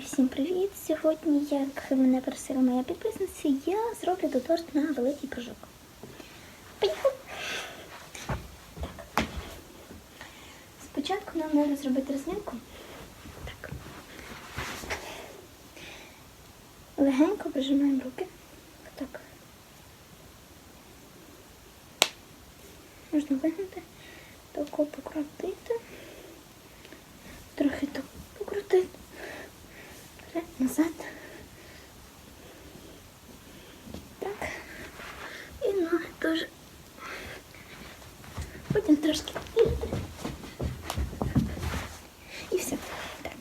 всім привіт! Сьогодні, як мене просила моя підписниця, я зроблю торт на великий прыжок. Спочатку нам треба зробити розмінку. Так. Легенько прижимаємо руки. Так. Можна вигнути, тако покрутити. Трохи так покрутити. Вперед, назад. Так. І ноги теж. Потім трошки. І, і все. Так.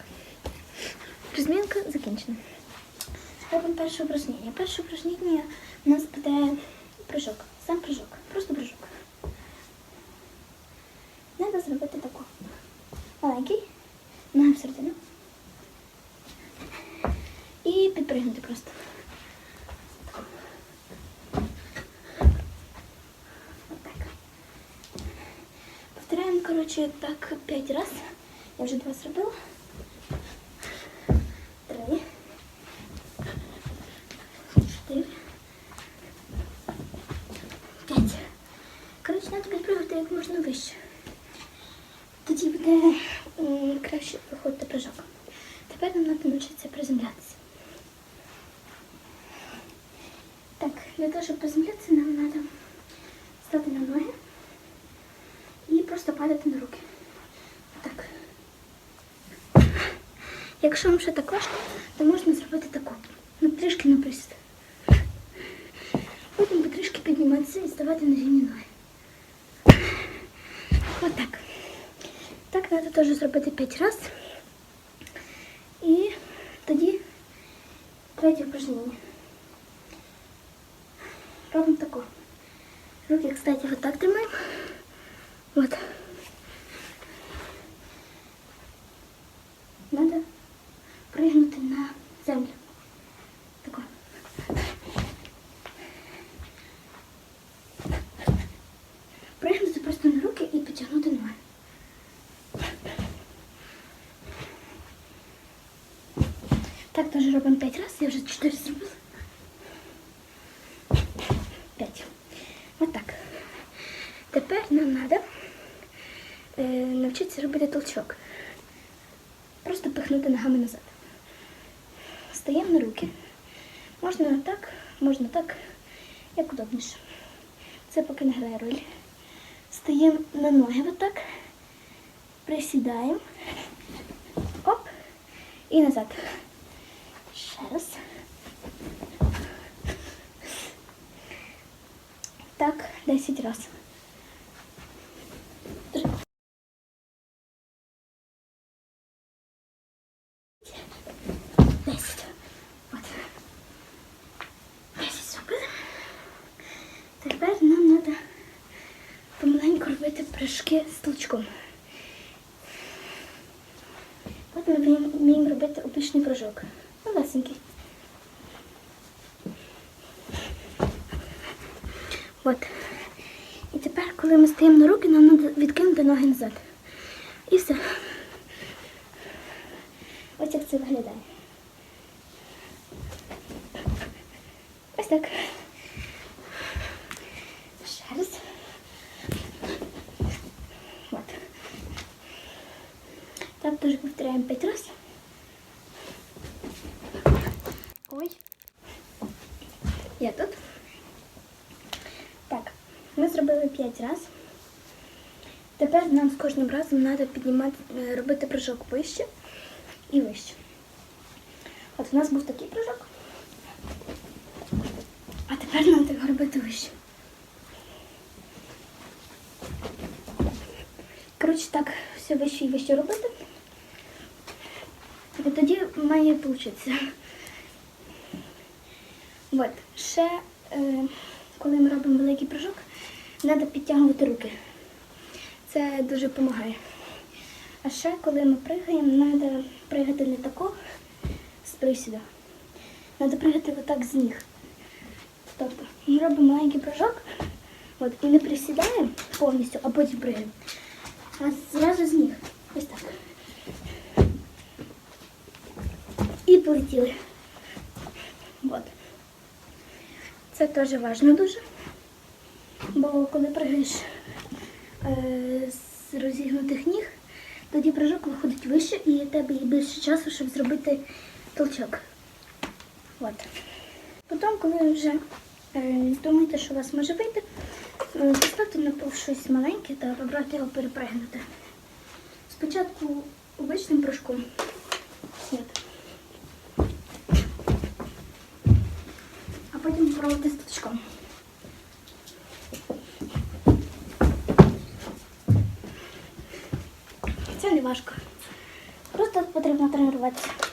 Розмінка закінчена. Робимо перше упражнення. Перше упражнення у нас буде прыжок. Сам прыжок. Просто прыжок. Треба зробити таку. Маленький. Ноги всередину. І підпригнути просто. Отак. Повторяємо, коротше, так 5 разів. Я вже два зробила. Три. Чотири. П'ять. Коротше, треба підпригувати як можна вище. Тоді буде м, краще виходити прыжок. Тепер нам треба навчитися приземлятися. для того, щоб приземлятися, нам треба стати на ноги і просто падати на руки. Так. Якщо вам ще так важко, то можна зробити таку. Ну, трішки на присід. Потім потрішки підніматися і ставати на рівні ноги. Отак. Так треба теж зробити 5 разів. І тоді третє упражнення. Руки, кстати, вот так тримаємо. Вот. Надо пригнути на землю. Тако. Пригнути просто на руки і потягнути ноги. Так теж робимо 5 разів, я вже 4 зробила. 5. Ось так. Тепер нам треба навчитися робити толчок. Просто пихнути ногами назад. Стаємо на руки. Можна так, можна так, як удобніше. Це поки не грає роль. Стаємо на ноги отак, присідаємо. Оп. І назад. Ще раз. Так, 10 раз. Три. Десять. От. Десять зробили. Тепер нам треба помаленьку прыжки з толчком. От ми вміємо робити обичний прыжок. Малесенький. От. І тепер, коли ми стаємо на руки, нам треба відкинути ноги назад. І все. Ось як це виглядає. Ось так. Ще раз. От. Так теж повторяємо п'ять разів. Ой. Я тут. Так, ми зробили 5 разів. Тепер нам з кожним разом треба піднімати, е, робити прыжок вище і вище. От у нас був такий прыжок. А тепер нам треба робити вище. Коротше, так, все вище і вище робити. І тоді має вийти. От, ще, е, коли ми робимо великий прыжок, треба підтягувати руки. Це дуже допомагає. А ще, коли ми пригаємо, треба пригати не тако з присіду. Треба пригати отак з ніг. Тобто ми робимо маленький прыжок от, і не присідаємо повністю, а потім пригаємо. А зразу з ніг. Ось так. І полетіли. От. Це теж важливо дуже. Бо коли пригаєш е, з розігнутих ніг, тоді прыжок виходить вище і у тебе є більше часу, щоб зробити толчок. От. Потім, коли вже е, думаєте, що у вас може вийти, е, поставте на пол щось маленьке та побрати його перепригнути. Спочатку обичним прыжком. От. А потім попробуйте. Це не важко. Просто потрібно тренуватися.